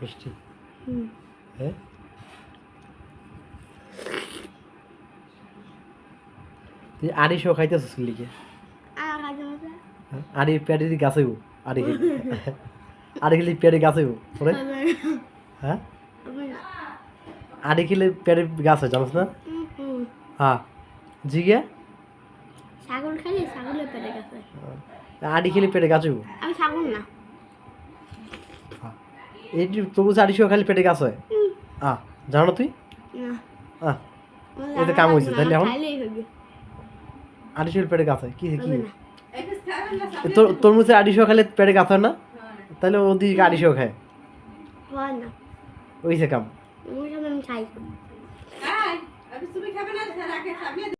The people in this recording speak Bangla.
মিষ্টি। হ্যাঁ তুই আড়িশো খাইতেছিস লিখে আর আড়ি পেটে দিয়ে গাছেও আড়ি খেলি। আড়ি খেলি পেটে গাছেও ওরে হ্যাঁ? আড়ি খেলে পেটে গাছ হয় জানিস না? হ্যাঁ জিগে? ছাগল খালি ছাগলের পেটে গেছে। আড়ি খেলে পেটে গাছেও আমি ছাগল না। এই যে তরমুজ আড়িশো খালি পেটে গাছ। হয় আহ জানো তুই? না। আহ। এই তো কাম হয়েছে, তাহলে এখন? হবে আড়িশো পেটে গাছ হয় কি কি তোর- তরমুজের আড়িশো খেলে পেটে গাছ হয় না। তাহলে ওদিকে আড়িশো খায় হয় না। ওইসে কাম। আমি খাই। তুমি খাবে না